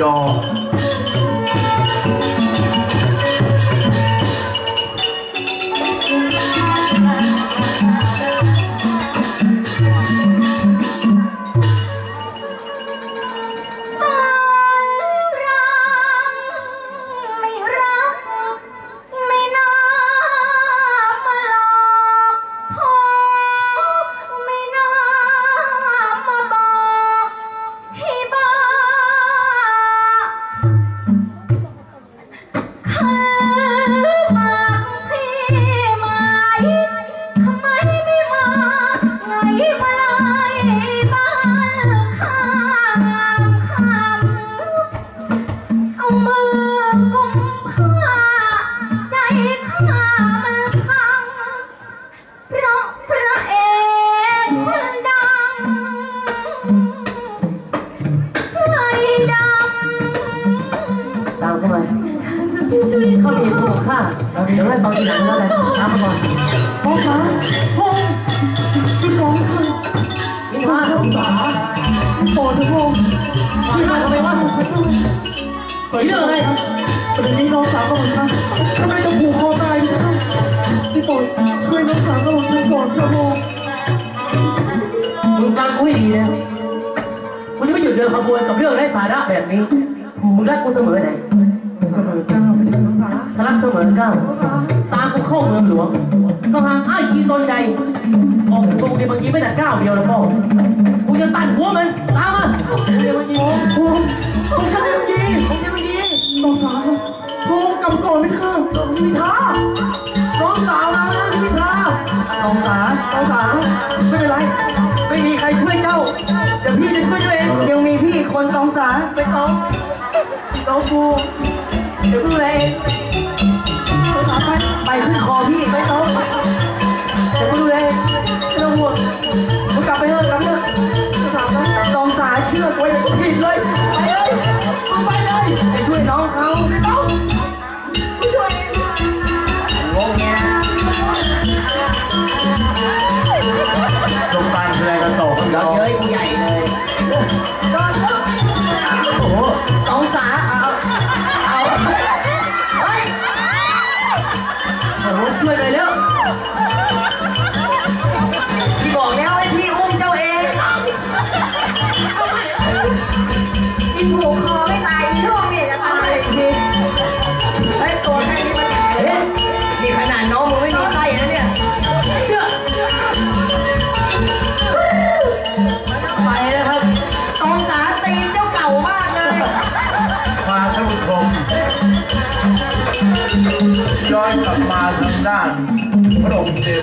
ย เพราะพระเอกคนดังใจดำตามเข้ามาสุริเข้าดีของข้าเดี๋ยวให้ฟังทีหลังแล้วกันตามมาก่อนพ่อจ๋าพ่อพี่น้องคือมินทราพ่อจ๋าโปรดนะพ่อพี่มาทำไมวะฉันด้วยเฮ้ยเรื่องอะไรแต่นี้น้องสาวของฉันทำไมต้องผูกคอตายพี่ครับพี่โปรดช่วยน้องสาวของฉัน ก่อนครับพ่อมึงฟังกูให้ดีนะกูจะไม่หยุดเดินขบวนกับเรื่องไร้สาระแบบนี้ มึงรักกูเสมอไหนเสมอก้าวไม่ใช่น้องสาวถ้ารักเสมอเก้า ตามกูเข้าเมืองหลวง ก็หางอ้ายกีตนใดออกตรงเดียวเมื่อกี้ไม่แต่ก้าวเดียวแล้วพ่อกูจะตัดหัวมัน ตามมาเดี๋ยวเมื่อกี้พ่อพ่อทำไมมันดีผมจะเมื่อกี้น้องสาวพ่อกำก่อนไม่ข้ามิทา ทาน้องสาน้องสาไม่เป็นไร ไม่มีใครช่วยเจ้า เดี๋ยวพี่จะช่วยตัวเองยังมีพี่คนสองสาไปน้องน้องกูเดี๋ยวดูแลเองสองสาไปไปขึ้นคอพี่ไปน้อง ย้อนกลับมาทางด้านพระองค์เดช